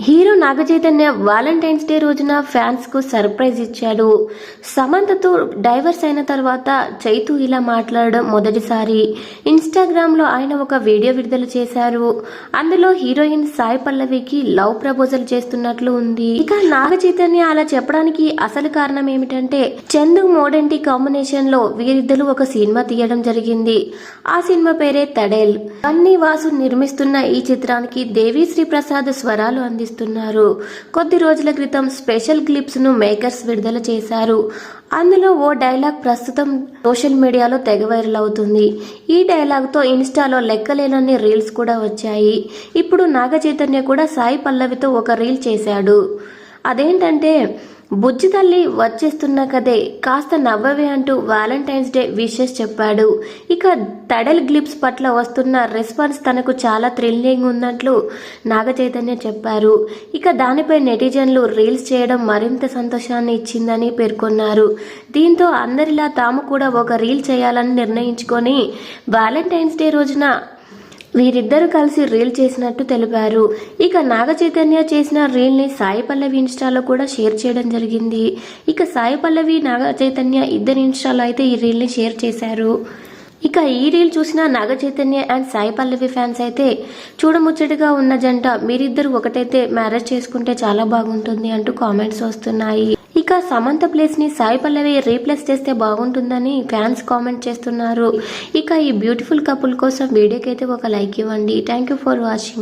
Hero Naga Chaitanya Valentine's day రోజున ఫ్యాన్స్కు surprise ఇచ్చాడు. సమంతతో divorce అయిన తర్వాత చైతు ఇలా మాట్లాడడం మొదటిసారి. ఇన్స్టాగ్రామ్లో ఆయన ఒక వీడియో విడుదల చేశారు. అందులో హీరోయిన్ సాయి పల్లవికి లవ్ ప్రపోజల్ చేస్తున్నట్లు ఉంది. ఇక నాగచైతన్య అలా చెప్పడానికి అసలు కారణం ఏమిటంటే చందు మోడంటి కాంబినేషన్లో వీరిద్దరూ ఒక సినిమా తీయడం జరిగింది. ఆ సినిమా పేరే తడేల్. అన్ని వాసు నిర్మిస్తున్న ఈ చిత్రానికి దేవిశ్రీ ప్రసాద్ స్వరాలు అంది అందిస్తున్నారు కొద్ది రోజుల క్రితం స్పెషల్ క్లిప్స్ను మేకర్స్ విడుదల చేశారు. అందులో ఓ డైలాగ్ ప్రస్తుతం సోషల్ మీడియాలో తెగ వైరల్ అవుతుంది. ఈ డైలాగ్తో ఇన్స్టాలో లెక్కలేనన్ని రీల్స్ కూడా వచ్చాయి. ఇప్పుడు నాగ చైతన్య కూడా సాయి పల్లవితో ఒక రీల్ చేశాడు. అదేంటంటే బుజ్జి తల్లి వచ్చేస్తున్న కదే కాస్త నవ్వవే అంటూ వ్యాలంటైన్స్ డే విషెస్ చెప్పాడు. ఇక తడల్ గ్లిప్స్ పట్ల వస్తున్న రెస్పాన్స్ తనకు చాలా థ్రిల్లింగ్ ఉన్నట్లు నాగ చైతన్య చెప్పారు. ఇక దానిపై నెటిజన్లు రీల్స్ చేయడం మరింత సంతోషాన్ని ఇచ్చిందని పేర్కొన్నారు. దీంతో అందరిలా తాము కూడా ఒక రీల్ చేయాలని నిర్ణయించుకొని వ్యాలంటైన్స్ డే రోజున వీరిద్దరూ కలిసి రీల్ చేసినట్టు తెలిపారు. ఇక నాగ చైతన్య చేసిన రీల్ని సాయి పల్లవి ఇన్స్టాలో కూడా షేర్ చేయడం జరిగింది. ఇక సాయి పల్లవి నాగ చైతన్య ఇద్దరి ఇన్స్టాలో అయితే ఈ రీల్ని షేర్ చేశారు. ఇక ఈ రీల్ చూసిన నాగ చైతన్య అండ్ సాయి పల్లవి ఫ్యాన్స్ అయితే చూడముచ్చటగా ఉన్న జంట మీరిద్దరు ఒకటైతే మ్యారేజ్ చేసుకుంటే చాలా బాగుంటుంది అంటూ కామెంట్స్ వస్తున్నాయి. ఇక సమంత ప్లేస్ని సాయి పల్లవి రీప్లేస్ చేస్తే బాగుంటుందని ఫ్యాన్స్ కామెంట్ చేస్తున్నారు. ఇక ఈ బ్యూటిఫుల్ కపుల్ కోసం వీడియోకి అయితే ఒక లైక్ ఇవ్వండి. Thank you for watching